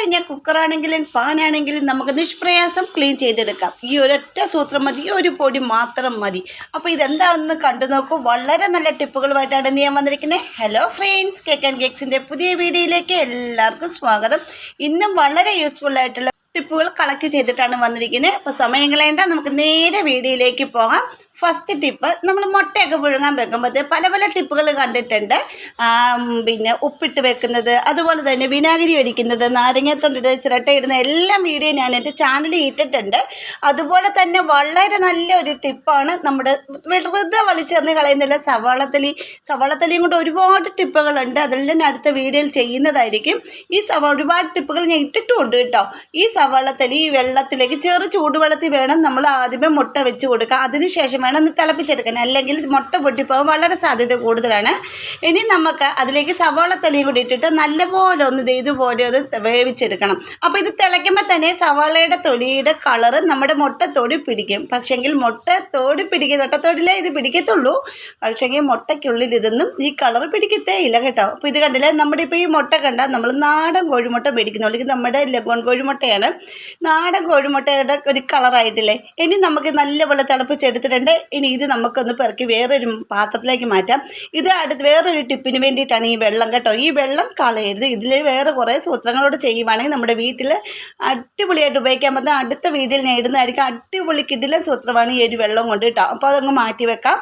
കഴിഞ്ഞാൽ കുക്കറാണെങ്കിലും പാനാണെങ്കിലും നമുക്ക് നിഷ്പ്രയാസം ക്ലീൻ ചെയ്തെടുക്കാം. ഈ ഒരൊറ്റ സൂത്രം മതി ഈ ഒരു പൊടി മാത്രം മതി. അപ്പോൾ ഇതെന്താണെന്ന് കണ്ടു നോക്കൂ. വളരെ നല്ല ടിപ്പുകളുമായിട്ടാണ് ഞാൻ വന്നിരിക്കുന്നത്. ഹലോ ഫ്രണ്ട്സ് കേക്ക് ആൻഡ് കേക്സിന്റെ പുതിയ വീഡിയോയിലേക്ക് എല്ലാവർക്കും സ്വാഗതം. ഇന്നും വളരെ യൂസ്ഫുൾ ആയിട്ടുള്ള ടിപ്പുകൾ കളക്ട് ചെയ്തിട്ടാണ് വന്നിരിക്കുന്നത്. അപ്പോൾ സമയം കളയേണ്ട നമുക്ക് നേരെ വീഡിയോയിലേക്ക് പോകാം. ഫസ്റ്റ് ടിപ്പ് നമ്മൾ മുട്ടയൊക്കെ പുഴുങ്ങാൻ വെക്കുമ്പോൾ പല പല ടിപ്പുകൾ കണ്ടിട്ടുണ്ട്. പിന്നെ ഉപ്പിട്ട് വെക്കുന്നത് അതുപോലെ തന്നെ വിനാഗിരി അടിക്കുന്നത് നാരങ്ങത്തൊണ്ടിട്ട് ചിരട്ടയിടുന്ന എല്ലാം വീഡിയോ ഞാൻ എന്റെ ചാനലിൽ ഇട്ടിട്ടുണ്ട്. അതുപോലെ തന്നെ വളരെ നല്ല ഒരു ടിപ്പാണ് നമ്മുടെ വെറുതെ വലിച്ചെറിഞ്ഞ് കളയുന്നില്ല സവാളത്തലി. സവാളത്തലിയും കൊണ്ട് ഒരുപാട് ടിപ്പുകളുണ്ട് അതെല്ലാം ഞാൻ അടുത്ത വീഡിയോയിൽ ചെയ്യുന്നതായിരിക്കും. ഈ സവ ഒരുപാട് ടിപ്പുകൾ ഞാൻ ഇട്ടിട്ടുമുണ്ട് കേട്ടോ. ഈ സവാളത്തലി വെള്ളത്തിലേക്ക് ചെറു ചൂടുവെള്ളത്തിൽ വേണം നമ്മൾ ആദ്യമേ മുട്ട വെച്ച് കൊടുക്കുക. അതിനുശേഷം വേണം ഒന്ന് തിളപ്പിച്ചെടുക്കാൻ അല്ലെങ്കിൽ മുട്ട പൊട്ടിപ്പോകാൻ വളരെ സാധ്യത കൂടുതലാണ്. ഇനി നമുക്ക് അതിലേക്ക് സവാള സവാളത്തലിയും കൂടി ഇട്ടിട്ട് നല്ലപോലെ ഒന്ന് ഇത് ഇതുപോലെ ഒന്ന് വേവിച്ചെടുക്കണം. അപ്പോൾ ഇത് തിളയ്ക്കുമ്പോൾ തന്നെ സവാളയുടെ തൊലിയുടെ കളറ് നമ്മുടെ മുട്ടത്തോടി പിടിക്കും. പക്ഷെങ്കിൽ മുട്ട തോടി പിടിക്കും മുട്ടത്തോടിലേ ഇത് പിടിക്കത്തുള്ളൂ. പക്ഷെങ്കിൽ മുട്ടയ്ക്കുള്ളിൽ ഇതൊന്നും ഈ കളർ പിടിക്കത്തേ ഇല്ല കേട്ടോ. അപ്പോൾ ഇത് കണ്ടില്ലേ? നമ്മുടെ ഇപ്പോൾ ഈ മുട്ട കണ്ടാൽ നമ്മൾ നാടൻ കോഴിമുട്ട മേടിക്കുന്നു അല്ലെങ്കിൽ നമ്മുടെ ലഗോൺ കോഴിമുട്ടയാണ്. നാടൻ കോഴിമുട്ടയുടെ ഒരു കളറായിട്ടില്ലേ ഇനി നമുക്ക് നല്ലപോലെ തിളപ്പിച്ചെടുത്തിട്ടുണ്ട്. ഇനി ഇത് നമുക്കൊന്ന് പെറുക്കി വേറൊരു പാത്രത്തിലേക്ക് മാറ്റാം. ഇത് അടുത്ത് വേറൊരു ടിപ്പിന് വേണ്ടിയിട്ടാണ് ഈ വെള്ളം കേട്ടോ. ഈ വെള്ളം കളയരുത്. ഇതിൽ വേറെ കുറേ സൂത്രങ്ങളോട് ചെയ്യുവാണെങ്കിൽ നമ്മുടെ വീട്ടിൽ അടിപൊളിയായിട്ട് ഉപയോഗിക്കാൻ പറ്റുന്ന അടുത്ത വീട്ടിൽ നേടുന്നതായിരിക്കും അടിപൊളി കിടില സൂത്രമാണ് ഈ ഒരു വെള്ളം കൊണ്ട് കേട്ടോ. അപ്പോൾ അതങ്ങ് മാറ്റി വെക്കാം.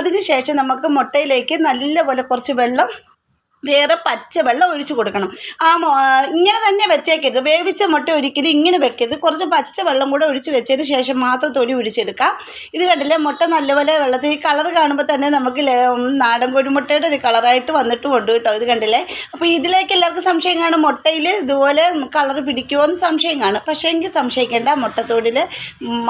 അതിനുശേഷം നമുക്ക് മുട്ടയിലേക്ക് നല്ലപോലെ കുറച്ച് വെള്ളം വേറെ പച്ചവെള്ളം ഒഴിച്ചു കൊടുക്കണം. ആ ഇങ്ങനെ തന്നെ വെച്ചേക്കരുത്. വേവിച്ച മുട്ട ഒരിക്കലും ഇങ്ങനെ വെക്കരുത്. കുറച്ച് പച്ചവെള്ളം കൂടെ ഒഴിച്ച് വെച്ചതിന് ശേഷം മാത്രം തൊലി ഒഴിച്ചെടുക്കാം ഇത് കണ്ടില്ലേ? മുട്ട നല്ലപോലെ വെള്ളത്തിൽ ഈ കളർ കാണുമ്പോൾ തന്നെ നമുക്ക് നാടൻ കോഴിമുട്ടയുടെ ഒരു കളറായിട്ട് വന്നിട്ട് ഉണ്ട് കേട്ടോ. ഇത് കണ്ടില്ലേ? അപ്പോൾ ഇതിലേക്ക് എല്ലാവർക്കും സംശയം കാണും. മുട്ടയിൽ ഇതുപോലെ കളർ പിടിക്കുമോ എന്ന് സംശയം കാണും. പക്ഷേ എങ്കിൽ സംശയിക്കേണ്ട മുട്ടത്തോടിൽ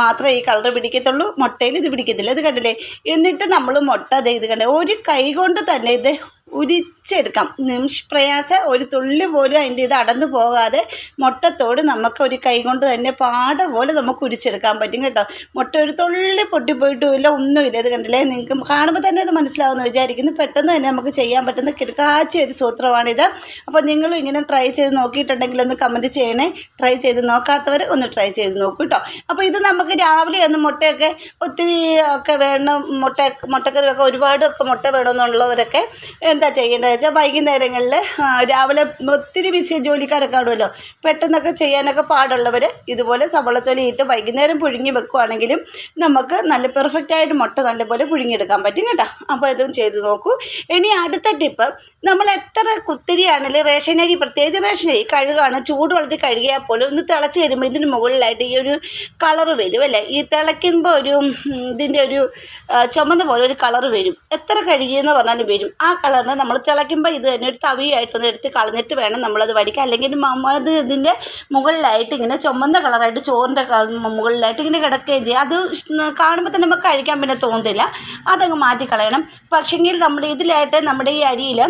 മാത്രമേ ഈ കളർ പിടിക്കത്തുള്ളൂ. മുട്ടയിൽ ഇത് പിടിക്കത്തില്ല. ഇത് കണ്ടില്ലേ? എന്നിട്ട് നമ്മൾ മുട്ട അതെ ഇത് കണ്ടേ ഒരു കൈ കൊണ്ട് തന്നെ ഇത് ഉരിച്ചെടുക്കാം. നിഷ്പ്രയാസ ഒരു തുള്ളി പോലും അതിന്റെ ഇത് അടന്നു പോകാതെ മുട്ടത്തോട് നമുക്ക് ഒരു കൈ കൊണ്ട് തന്നെ പാട പോലെ നമുക്ക് ഉരിച്ചെടുക്കാൻ പറ്റും കേട്ടോ. മുട്ട ഒരു തുള്ളി പൊട്ടിപ്പോയിട്ടുമില്ല ഒന്നുമില്ല. ഇത് കണ്ടില്ലേ? നിങ്ങൾക്ക് കാണുമ്പോൾ തന്നെ അത് മനസ്സിലാവുമെന്ന് വിചാരിക്കുന്നു. പെട്ടെന്ന് തന്നെ നമുക്ക് ചെയ്യാൻ പറ്റുന്ന കിടക്കാച്ച ഒരു സൂത്രമാണിത്. അപ്പോൾ നിങ്ങളും ഇങ്ങനെ ട്രൈ ചെയ്ത് നോക്കിയിട്ടുണ്ടെങ്കിൽ ഒന്ന് കമന്റ് ചെയ്യണേ. ട്രൈ ചെയ്ത് നോക്കാത്തവർ ഒന്ന് ട്രൈ ചെയ്ത് നോക്കൂ കേട്ടോ. അപ്പോൾ ഇത് നമുക്ക് രാവിലെ ഒന്ന് മുട്ടയൊക്കെ ഒത്തിരി ഒക്കെ വേണം. മുട്ട മുട്ടക്കറിയൊക്കെ ഒരുപാടൊക്കെ മുട്ട വേണമെന്നുള്ളവരൊക്കെ എന്താ ചെയ്യേണ്ടത് വെച്ചാൽ വൈകുന്നേരങ്ങളിൽ രാവിലെ ഒത്തിരി ബിസി ജോലിക്കാരൊക്കെ കാണുമല്ലോ പെട്ടെന്നൊക്കെ ചെയ്യാനൊക്കെ പാടുള്ളവർ ഇതുപോലെ സവളത്തൊലിയിട്ട് വൈകുന്നേരം പുഴുങ്ങി വെക്കുവാണെങ്കിലും നമുക്ക് നല്ല പെർഫെക്റ്റ് ആയിട്ട് മുട്ട നല്ലപോലെ പുഴുങ്ങിയെടുക്കാൻ പറ്റും കേട്ടോ. അപ്പോൾ ഇതും ചെയ്ത് നോക്കൂ. ഇനി അടുത്ത ടിപ്പ് നമ്മൾ എത്ര കുത്തിരിയാണെങ്കിലും റേഷൻ അരി പ്രത്യേകിച്ച് റേഷൻ അരി കഴുകാണ് ചൂടുവെള്ളത്തിൽ കഴുകിയാൽ പോലും ഒന്ന് തിളച്ച് വരുമ്പോൾ ഇതിന് മുകളിലായിട്ട് ഈ ഒരു കളറ് വരും അല്ലേ? ഈ തിളയ്ക്കുമ്പോൾ ഒരു ഇതിന്റെ ഒരു ചുമന്ന പോലെ ഒരു കളറ് വരും. എത്ര കഴുകിയെന്ന് പറഞ്ഞാലും വരും. ആ കളറിന് നമ്മൾ തിളയ്ക്കുമ്പോൾ ഇത് തന്നെ ഒരു തവിയായിട്ടൊന്ന് എടുത്ത് കളഞ്ഞിട്ട് വേണം നമ്മളത് വടിക്കുക അല്ലെങ്കിൽ അത് ഇതിന്റെ മുകളിലായിട്ട് ഇങ്ങനെ ചുമന്ന കളറായിട്ട് ചോറിന്റെ മുകളിലായിട്ട് ഇങ്ങനെ കിടക്കുകയും ചെയ്യും. അത് കാണുമ്പോൾ തന്നെ നമുക്ക് കഴിക്കാൻ പിന്നെ തോന്നില്ല. അതങ്ങ് മാറ്റി മാറ്റിക്കളയണം. പക്ഷേങ്കിൽ നമ്മുടെ ഇതിലായിട്ട് നമ്മുടെ ഈ അരിയിൽ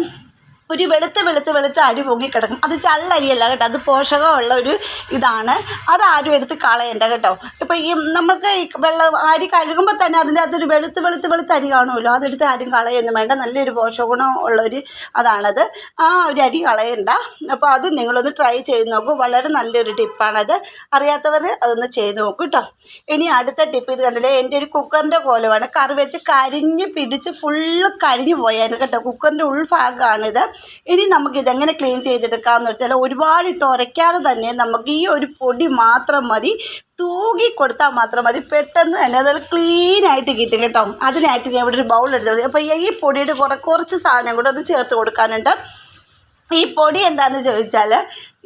ഒരു വെളുത്ത വെളുത്ത വെളുത്ത അരി പൊങ്ങിക്കിടക്കും അത് ചള്ളരിയല്ല കേട്ടോ. അത് പോഷകമുള്ള ഒരു ഇതാണ്. അത് ആരും എടുത്ത് കളയണ്ട കേട്ടോ. ഇപ്പോൾ ഈ നമുക്ക് ഈ വെള്ളം അരി കഴുകുമ്പോൾ തന്നെ അതിന്റെ അകത്തൊരു വെളുത്ത് വെളുത്ത് വെളുത്ത അരി കാണുമല്ലോ. അതെടുത്ത് ആരും കളയൊന്നും വേണ്ട നല്ലൊരു പോഷകഗുണം ഉള്ളൊരു അതാണത്. ആ ഒരു അരി കളയണ്ട. അപ്പോൾ അത് നിങ്ങളൊന്ന് ട്രൈ ചെയ്ത് നോക്കൂ. വളരെ നല്ലൊരു ടിപ്പാണത്. അറിയാത്തവർ അതൊന്ന് ചെയ്ത് നോക്കൂ കേട്ടോ. ഇനി അടുത്ത ടിപ്പ് ഇത് കണ്ടില്ലേ? എന്റെ ഒരു കുക്കറിന്റെ കോലമാണ്. കറി വെച്ച് കരിഞ്ഞ് പിടിച്ച് ഫുള്ള് കരിഞ്ഞു പോയാണ് കേട്ടോ. കുക്കറിന്റെ ഉൾഭാഗമാണിത് ഇനി നമുക്ക് ഇതെങ്ങനെ ക്ലീൻ ചെയ്തെടുക്കാമെന്ന് വെച്ചാൽ ഒരുപാട് ഇട്ട് ഉരയ്ക്കാതെ തന്നെ നമുക്ക് ഈ ഒരു പൊടി മാത്രം മതി. തൂകി കൊടുത്താൽ മാത്രം മതി. പെട്ടെന്ന് തന്നെ അത് ക്ലീനായിട്ട് കിട്ടും കേട്ടോ. അതിനായിട്ട് ഞാൻ ഇവിടെ ഒരു ബൗൾ എടുത്തത് അപ്പോൾ ഈ പൊടിയുടെ കുറെ കുറച്ച് സാധനം കൂടെ ഒന്ന് ചേർത്ത് കൊടുക്കാനുണ്ട്. ഈ പൊടി എന്താണെന്ന് ചോദിച്ചാൽ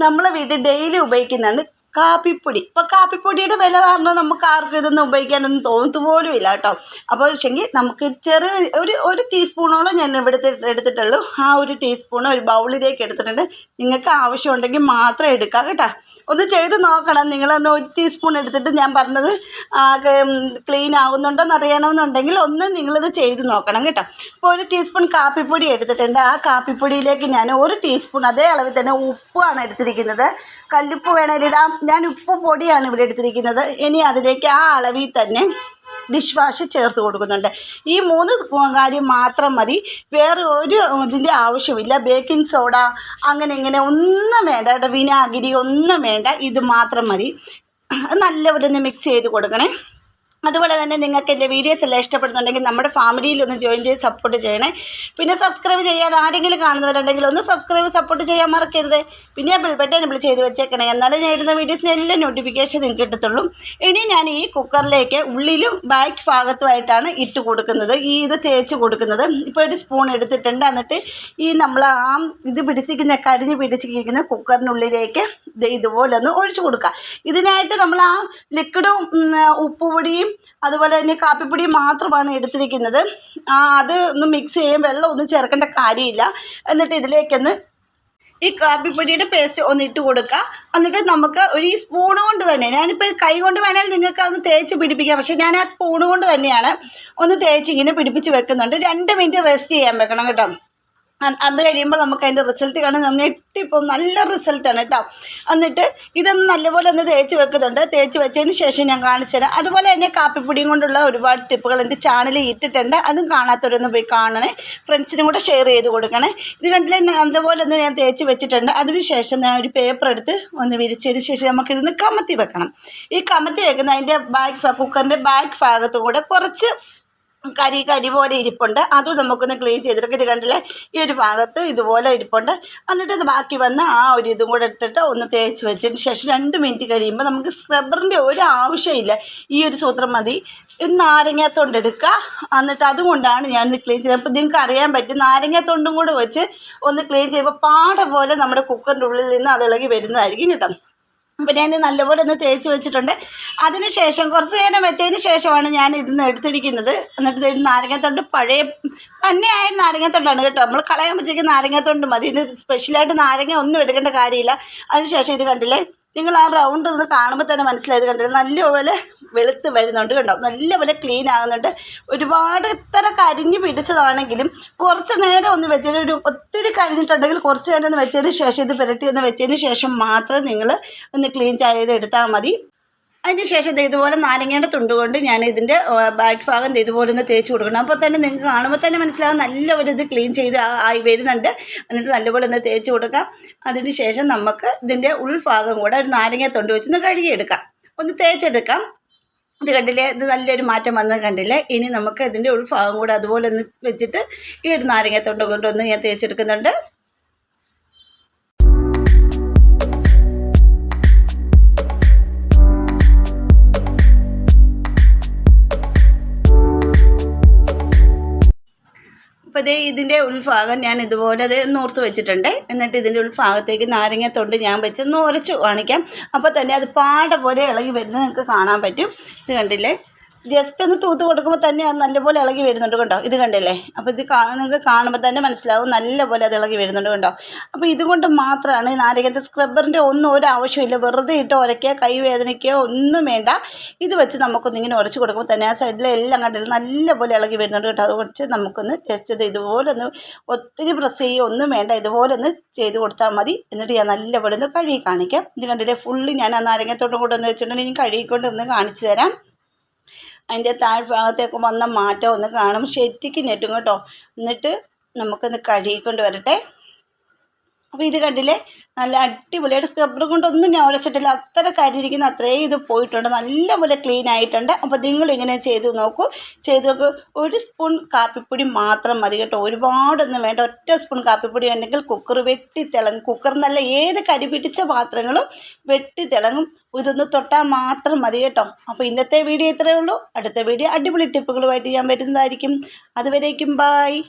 നമ്മളെ വീട്ടിൽ ഡെയിലി ഉപയോഗിക്കുന്നതാണ് കാപ്പിപ്പൊടി. അപ്പൊ കാപ്പിപ്പൊടിയുടെ വില കാരണം നമുക്ക് ആർക്കും ഇതൊന്നും ഉപയോഗിക്കാനൊന്നും തോന്നത്തു പോലും ഇല്ല കേട്ടോ. അപ്പോൾ പക്ഷെങ്കിൽ നമുക്ക് ചെറിയ ഒരു ഒരു ടീസ്പൂണോളം ഞാൻ ഇവിടുത്തെ എടുത്തിട്ടുള്ളൂ. ആ ഒരു ടീസ്പൂൺ ഒരു ബൗളിലേക്ക് എടുത്തിട്ടുണ്ട്. നിങ്ങൾക്ക് ആവശ്യമുണ്ടെങ്കിൽ മാത്രം എടുക്കാം കേട്ടോ. ഒന്ന് ചെയ്ത് നോക്കണം. നിങ്ങളൊന്ന് ഒരു ടീസ്പൂൺ എടുത്തിട്ട് ഞാൻ പറഞ്ഞത് ക്ലീൻ ആവുന്നുണ്ടോ അറിയണമെന്നുണ്ടെങ്കിൽ ഒന്ന് നിങ്ങളിത് ചെയ്ത് നോക്കണം കേട്ടോ. ഇപ്പോൾ ഒരു ടീസ്പൂൺ കാപ്പിപ്പൊടി എടുത്തിട്ടുണ്ട്. ആ കാപ്പിപ്പൊടിയിലേക്ക് ഞാൻ ഒരു ടീസ്പൂൺ അതേ അളവിൽ തന്നെ ഉപ്പാണ് എടുത്തിരിക്കുന്നത്. കല്ലുപ്പ് വേണേലിടാം ഞാൻ ഉപ്പ് പൊടിയാണ് ഇവിടെ എടുത്തിരിക്കുന്നത്. ഇനി അതിലേക്ക് ആ അളവിൽ തന്നെ ഡിഷ് വാഷ് ചേർത്ത് കൊടുക്കുന്നുണ്ട്. ഈ മൂന്ന് കാര്യം മാത്രം മതി. വേറെ ഒരു ഇതിന്റെ ആവശ്യമില്ല. ബേക്കിംഗ് സോഡ അങ്ങനെ ഇങ്ങനെ ഒന്നും വേണ്ട. വിനാഗിരി ഒന്നും വേണ്ട. ഇത് മാത്രം മതി. നല്ലപോലെ ഒന്ന് മിക്സ് ചെയ്ത് കൊടുക്കണേ. അതുപോലെ തന്നെ നിങ്ങൾക്ക് എന്റെ വീഡിയോസ് എല്ലാം ഇഷ്ടപ്പെടുന്നുണ്ടെങ്കിൽ നമ്മുടെ ഫാമിലിയിൽ ഒന്ന് ജോയിൻ ചെയ്ത് സപ്പോർട്ട് ചെയ്യണേ. പിന്നെ സബ്സ്ക്രൈബ് ചെയ്യാതെ ആരെങ്കിലും കാണുന്നവരുണ്ടെങ്കിൽ ഒന്ന് സബ്സ്ക്രൈബ് സപ്പോർട്ട് ചെയ്യാൻ മറക്കരുത്. പിന്നെ ആ ബിൽബട്ടൻ എനബിൾ ചെയ്ത് വെച്ചേക്കണേ. എന്നാലേ ഞാൻ ഇടുന്ന വീഡിയോസിന് എല്ലാ നോട്ടിഫിക്കേഷൻ നിങ്ങൾക്ക് കിട്ടത്തുള്ളൂ. ഇനി ഞാൻ ഈ കുക്കറിലേക്ക് ഉള്ളിലും ബാക്ക് ഭാഗത്തുമായിട്ടാണ് ഇട്ട് കൊടുക്കുന്നത്. ഈ ഇത് തേച്ച് കൊടുക്കുന്നത്. ഇപ്പോൾ ഒരു സ്പൂൺ എടുത്തിട്ടുണ്ട്. എന്നിട്ട് ഈ നമ്മൾ ആ ഇത് പിടിച്ചിരിക്കുന്ന കരിഞ്ഞ് പിടിച്ചിരിക്കുന്ന കുക്കറിനുള്ളിലേക്ക് ഇത് ഇതുപോലെ ഒന്ന് ഒഴിച്ചു കൊടുക്കുക. ഇതിനായിട്ട് നമ്മൾ ആ ലിക്വിഡും ഉപ്പുപൊടിയും അതുപോലെ തന്നെ കാപ്പിപ്പൊടിയും മാത്രമാണ് എടുത്തിരിക്കുന്നത്. അത് ഒന്ന് മിക്സ് ചെയ്യും വെള്ളം ഒന്നും ചേർക്കേണ്ട കാര്യമില്ല. എന്നിട്ട് ഇതിലേക്കൊന്ന് ഈ കാപ്പിപ്പൊടിയുടെ പേസ്റ്റ് ഒന്ന് ഇട്ട് കൊടുക്കുക എന്നിട്ട് നമുക്ക് ഒരു ഈ സ്പൂൺ കൊണ്ട് തന്നെ ഞാനിപ്പോൾ കൈ കൊണ്ട് വേണമെങ്കിൽ നിങ്ങൾക്ക് അതൊന്ന് തേച്ച് പിടിപ്പിക്കാം. പക്ഷേ ഞാൻ ആ സ്പൂൺ കൊണ്ട് തന്നെയാണ് ഒന്ന് തേച്ച് ഇങ്ങനെ പിടിപ്പിച്ച് വെക്കുന്നുണ്ട്. രണ്ട് മിനിറ്റ് റെസ്റ്റ് ചെയ്യാൻ വെക്കണം കേട്ടോ. അ- അത് കഴിയുമ്പോൾ നമുക്ക് അതിന്റെ റിസൾട്ട് കാണാൻ നമ്മൾ ഞെട്ടിപ്പോൾ നല്ല റിസൾട്ടാണ് കേട്ടോ എന്നിട്ട് ഇതൊന്ന് നല്ലപോലെ ഒന്ന് തേച്ച് വെക്കുന്നുണ്ട്. തേച്ച് വെച്ചതിന് ശേഷം ഞാൻ കാണിച്ചു തരാം. അതുപോലെ തന്നെ കാപ്പിപ്പൊടിയും കൊണ്ടുള്ള ഒരുപാട് ടിപ്പുകൾ എന്റെ ചാനലിൽ ഇട്ടിട്ടുണ്ട്. അതും കാണാത്തവരൊന്ന് പോയി കാണണേ. ഫ്രണ്ട്സിനും കൂടെ ഷെയർ ചെയ്ത് കൊടുക്കണേ. ഇത് കണ്ടില്ലേ? നല്ലപോലെ ഒന്ന് ഞാൻ തേച്ച് വെച്ചിട്ടുണ്ട്. അതിന് ശേഷം ഞാൻ ഒരു പേപ്പർ എടുത്ത് ഒന്ന് വിരിച്ചതിന് ശേഷം നമുക്കിതൊന്ന് കമത്തി വെക്കണം. ഈ കമത്തി വെക്കുന്ന അതിന്റെ ബാക്ക് കുക്കറിന്റെ ബാക്ക് ഭാഗത്തും കൂടെ കുറച്ച് കരി കരി പോലെ ഇരിപ്പുണ്ട്. അതും നമുക്കൊന്ന് ക്ലീൻ ചെയ്തിട്ട് ഇത് കണ്ടില്ലേ? ഈ ഒരു ഭാഗത്ത് ഇതുപോലെ ഇരിപ്പുണ്ട്. എന്നിട്ട് ഇത് ബാക്കി വന്ന ആ ഒരു ഇതും കൂടെ ഇട്ടിട്ട് ഒന്ന് തേച്ച് വെച്ചതിന് ശേഷം രണ്ട് മിനിറ്റ് കഴിയുമ്പോൾ നമുക്ക് സ്ക്രബ്ബറിന്റെ ഒരു ആവശ്യമില്ല ഈ ഒരു സൂത്രം മതി. ഒരു നാരങ്ങാത്തൊണ്ട് എടുക്കുക എന്നിട്ട് അതുകൊണ്ടാണ് ഞാൻ ക്ലീൻ ചെയ്തത്. അപ്പോൾ നിങ്ങൾക്ക് അറിയാൻ പറ്റും. നാരങ്ങാത്തൊണ്ടും കൂടെ വെച്ച് ഒന്ന് ക്ലീൻ ചെയ്യുമ്പോൾ പാട പോലെ നമ്മുടെ കുക്കറിന്റെ ഉള്ളിൽ നിന്ന് അത് ഇളകി വരുന്നതായിരിക്കും കേട്ടോ. ഞാൻ നല്ലപോലെ ഒന്ന് തേച്ച് വെച്ചിട്ടുണ്ട്. അതിന് ശേഷം കുറച്ച് നേരം വെച്ചതിന് ശേഷമാണ് ഞാൻ ഇതിന്ന് എടുത്തിരിക്കുന്നത്. എന്നിട്ട് നാരങ്ങത്തൊണ്ട് പഴയ പന്നയായ നാരങ്ങത്തൊണ്ടാണ് കേട്ടോ. നമ്മൾ കളയാൻ വെച്ചിരിക്കുന്ന നാരങ്ങത്തൊണ്ട് മതി. ഇതിന് സ്പെഷ്യലായിട്ട് നാരങ്ങ ഒന്നും എടുക്കേണ്ട കാര്യമില്ല. അതിന് ശേഷം ഇത് കണ്ടില്ലേ? നിങ്ങൾ ആ റൗണ്ട് ഒന്ന് കാണുമ്പോൾ തന്നെ മനസ്സിലായത് കണ്ടില്ലേ? നല്ലപോലെ വെളുത്ത് വരുന്നുണ്ട് കണ്ടോ? നല്ലപോലെ ക്ലീൻ ആകുന്നുണ്ട് ഒരുപാട് ഇത്ര കരിഞ്ഞ് പിടിച്ചതാണെങ്കിലും കുറച്ച് നേരം ഒന്ന് വെച്ചതിന് ഒരു ഒത്തിരി കരിഞ്ഞിട്ടുണ്ടെങ്കിൽ കുറച്ച് നേരം ഒന്ന് വെച്ചതിന് ശേഷം ഇത് പുരട്ടി ഒന്ന് വെച്ചതിന് ശേഷം മാത്രം നിങ്ങൾ ഒന്ന് ക്ലീൻ ചെയ്ത് എടുത്താൽ മതി. അതിന് ശേഷം ദേ ഇതുപോലെ നാരങ്ങയുടെ തുണ്ട് കൊണ്ട് ഞാൻ ഇതിന്റെ ബാക്ക് ഭാഗം ഇതുപോലെ ഒന്ന് തേച്ച് കൊടുക്കണം. അപ്പോൾ തന്നെ നിങ്ങൾക്ക് കാണുമ്പോൾ തന്നെ മനസ്സിലാകും നല്ലപോലെ ഇത് ക്ലീൻ ചെയ്ത് ആയി വരുന്നുണ്ട്. എന്നിട്ട് നല്ലപോലെ ഒന്ന് തേച്ച് കൊടുക്കാം. അതിന് ശേഷം നമുക്ക് ഇതിന്റെ ഉൾഭാഗം കൂടെ ഒരു നാരങ്ങ തൊണ്ട് വെച്ച് ഒന്ന് കഴുകിയെടുക്കാം. ഒന്ന് തേച്ചെടുക്കാം. ഇത് കണ്ടില്ലേ? ഇത് നല്ലൊരു മാറ്റം വന്നത് കണ്ടില്ലേ? ഇനി നമുക്ക് ഇതിന്റെ ഉൾഭാഗം കൂടെ അതുപോലെ ഒന്ന് വെച്ചിട്ട് ഈ ഒരു നാരങ്ങ തൊണ്ട് കൊണ്ടൊന്ന് ഞാൻ തേച്ചെടുക്കുന്നുണ്ട്. അപ്പോൾ ഇതേ ഇതിന്റെ ഉൾഭാഗം ഞാൻ ഇതുപോലെ അത് നോർത്ത് വെച്ചിട്ടുണ്ട്. എന്നിട്ട് ഇതിന്റെ ഉൾഭാഗത്തേക്ക് നാരങ്ങത്തൊണ്ട് ഞാൻ വെച്ച് ഒന്ന് ഉരച്ച് കാണിക്കാം. അപ്പോൾ തന്നെ അത് പാട പോലെ ഇളകി വരുന്നത് നിങ്ങൾക്ക് കാണാൻ പറ്റും. ഇത് കണ്ടില്ലേ? ജസ്റ്റ് ഒന്ന് തൂത്ത് കൊടുക്കുമ്പോൾ തന്നെ അത് നല്ലപോലെ ഇളകി വരുന്നുണ്ട് കണ്ടോ? ഇത് കണ്ടില്ലേ? അപ്പോൾ ഇത് നിങ്ങൾക്ക് കാണുമ്പോൾ തന്നെ മനസ്സിലാവും നല്ലപോലെ അത് ഇളകി വരുന്നുണ്ട് കണ്ടോ? അപ്പോൾ ഇതുകൊണ്ട് മാത്രമാണ് ഈ നാരങ്ങത്തെ സ്ക്രബ്ബറിന്റെ ഒന്നും ഒരു ആവശ്യമില്ല വെറുതെ ഇട്ട് ഉരയ്ക്കുക കൈവേദനയ്ക്കോ ഒന്നും വേണ്ട. ഇത് വെച്ച് നമുക്കൊന്ന് ഇങ്ങനെ ഉരച്ച് കൊടുക്കുമ്പോൾ തന്നെ ആ സൈഡിലെ എല്ലാം കണ്ടിട്ട് നല്ലപോലെ ഇളകി വരുന്നുണ്ട് കേട്ടോ. അത് കുറച്ച് നമുക്കൊന്ന് ടെസ്റ്റ് ചെയ്ത് ഇതുപോലെ ഒന്ന് ഒത്തിരി പ്രസ് ചെയ്യുക ഒന്നും വേണ്ട. ഇതുപോലെ ഒന്ന് ചെയ്ത് കൊടുത്താൽ മതി. എന്നിട്ട് ഞാൻ നല്ലപോലെ ഒന്ന് കഴുകി കാണിക്കാം. ഇത് കണ്ടില്ലേ? ഫുള്ള് ഞാൻ ആ നാരങ്ങത്തോട്ടും കൂടെ ഒന്ന് വെച്ചിട്ടുണ്ടെങ്കിൽ കഴുകിക്കൊണ്ട് ഒന്ന് കാണിച്ചു തരാം. അതിന്റെ താഴ്ഭാഗത്തേക്ക് വന്ന മാറ്റം ഒന്ന് കാണും. ശരിക്കും ഞെട്ടും കേട്ടോ. എന്നിട്ട് നമുക്കൊന്ന് കഴുകിക്കൊണ്ട് വരട്ടെ. അപ്പോൾ ഇത് കണ്ടില്ലേ? നല്ല അടിപൊളിയായിട്ട് സ്ക്രബ്ബർ കൊണ്ടൊന്നും ഞാൻ ഉരച്ചിട്ടില്ല. അത്ര കരിയിരിക്കുന്ന അത്രയും ഇത് പോയിട്ടുണ്ട്. നല്ലപോലെ ക്ലീൻ ആയിട്ടുണ്ട്. അപ്പോൾ നിങ്ങൾ ഇങ്ങനെ ചെയ്ത് നോക്കൂ. ചെയ്ത് നോക്കൂ. ഒരു സ്പൂൺ കാപ്പിപ്പൊടി മാത്രം മതി കേട്ടോ. ഒരുപാടൊന്നും വേണ്ട. ഒറ്റ സ്പൂൺ കാപ്പിപ്പൊടി ഉണ്ടെങ്കിൽ കുക്കർ വെട്ടി തിളങ്ങും കുക്കർ നല്ല ഏത് കരി പിടിച്ച പാത്രങ്ങളും വെട്ടി തിളങ്ങും ഇതൊന്ന് തൊട്ടാൽ മാത്രം മതി കേട്ടോ. അപ്പോൾ ഇന്നത്തെ വീഡിയോ ഇത്രയേ ഉള്ളൂ. അടുത്ത വീഡിയോ അടിപൊളി ടിപ്പുകളുമായിട്ട് ചെയ്യാൻ പറ്റുന്നതായിരിക്കും അതുവരേക്കും ബായ്